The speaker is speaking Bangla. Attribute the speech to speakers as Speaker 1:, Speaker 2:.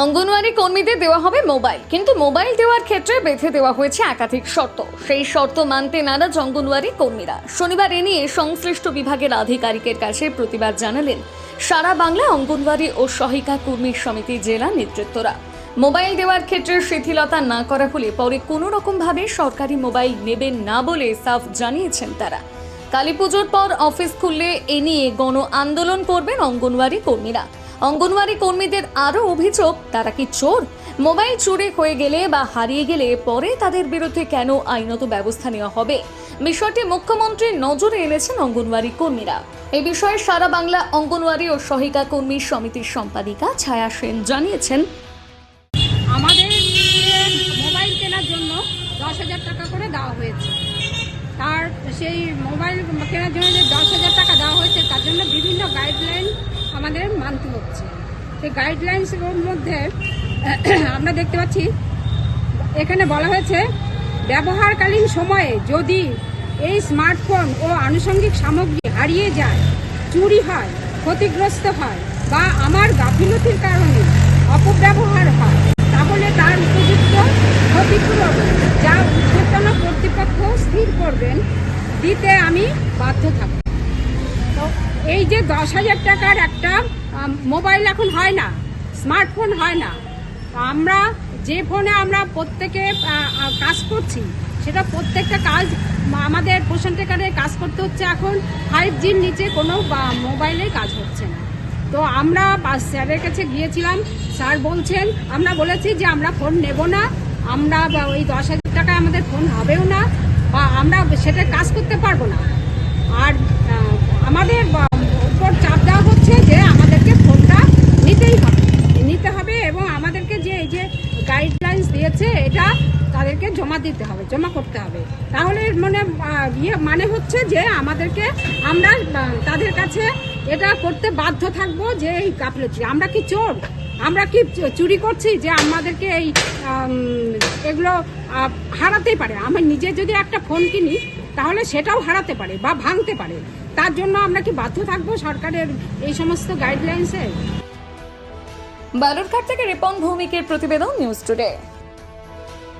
Speaker 1: অঙ্গনওয়াড়ি কর্মীদের দেওয়া হবে মোবাইল। কিন্তু মোবাইল দেওয়ার ক্ষেত্রে বেঁধে দেওয়া হয়েছে একাধিক শর্ত। সেই শর্ত মানতে নারাজ অঙ্গনওয়াড়ি কর্মীরা। শনিবার এ নিয়ে সংশ্লিষ্ট বিভাগের আধিকারিকের কাছে প্রতিবাদ জানালেন সারা বাংলা অঙ্গনওয়াড়ি ও সহায়িকা কর্মী সমিতি জেলা নেতৃত্বরা। মোবাইল দেওয়ার ক্ষেত্রে শিথিলতা না করা হলে পরে কোনো রকমভাবে সরকারি মোবাইল নেবেন না বলে সাফ জানিয়েছেন তারা। কালী পুজোর পর অফিস খুললে এ নিয়ে গণ আন্দোলন করবেন অঙ্গনওয়াড়ি কর্মীরা। অঙ্গনওয়াড়ি কর্মীদের আরও অভিযোগ, তারা কি চোর? মোবাইল চুরি হয়ে গেলে বা হারিয়ে গেলে পরে তাদের বিরুদ্ধে কেন আইনত ব্যবস্থা নেওয়া হবে? বিষয়টি মুখ্যমন্ত্রীর নজরে এনেছেন অঙ্গনওয়াড়ি কর্মীরা। এই বিষয়ে সারা বাংলা অঙ্গনওয়াড়ি ও সহায়িকা কর্মী সমিতির সম্পাদিকা ছায়া সেন জানিয়েছেন।
Speaker 2: আমাদের মোবাইল কেনার জন্য দশ হাজার টাকা করে দেওয়া হয়েছে। তার সেই মোবাইল কেনার জন্য যে দশ হাজার টাকা দেওয়া হয়েছে তার জন্য বিভিন্ন গাইডলাইন আমাদের মানতে হচ্ছে সেই গাইডলাইন্সের মধ্যে আমরা দেখতে পাচ্ছি, এখানে বলা হয়েছে, ব্যবহারকালীন সময়ে যদি এই স্মার্টফোন ও আনুষঙ্গিক সামগ্রী হারিয়ে যায়, চুরি হয়, ক্ষতিগ্রস্ত হয় বা আমার গাফিলতির কারণে অপব্যবহার হয়, তাহলে তার উপযুক্ত ক্ষতিপূরণ যা উচ্চতন কর্তৃপক্ষ স্থির করবেন, দিতে আমি বাধ্য থাকব। এই যে দশ হাজার টাকার একটা মোবাইল এখন হয় না, স্মার্টফোন হয় না। আমরা যে ফোনে আমরা প্রত্যেকে কাজ করছি, সেটা প্রত্যেকটা কাজ আমাদের পোষণ কাজ করতে হচ্ছে এখন। ফাইভ জির নিচে কোনো মোবাইলে কাজ হচ্ছে না। তো আমরা স্যারের কাছে গিয়েছিলাম, স্যার বলছেন, আমরা বলেছি যে আমরা ফোন নেব না, আমরা ওই দশ হাজার টাকায় আমাদের ফোন হবেও না, বা, আমরা সেটা কাজ করতে পারব না আর আহ, আমাদের বা- উপর চাপ দেওয়া হচ্ছে যে আমাদেরকে ফোনটা নিতেই হবে নিতে হবে এবং আমাদেরকে যে এই যে গাইডলাইন্স দিয়েছে এটা তাদেরকে জমা দিতে হবে, জমা করতে হবে। তাহলে মানে ইয়ে মানে হচ্ছে যে আমাদেরকে আমরা তাদের কাছে এটা করতে বাধ্য থাকব যে এই গাফিলতি আমরা কি চোর? আমরা কি চুরি করছি যে আমাদেরকে এই এগুলো হারাতেই পারে? আমার নিজে যদি একটা ফোন কিনি, তাহলে সেটাও হারাতে পারে বা ভাঙতে পারে। তার জন্য আমরা কি বাধ্য থাকব সরকারের এই সমস্ত গাইডলাইন্সে
Speaker 1: বালুরঘাট থেকে রিপন ভৌমিকের প্রতিবেদন নিউজ টুডে।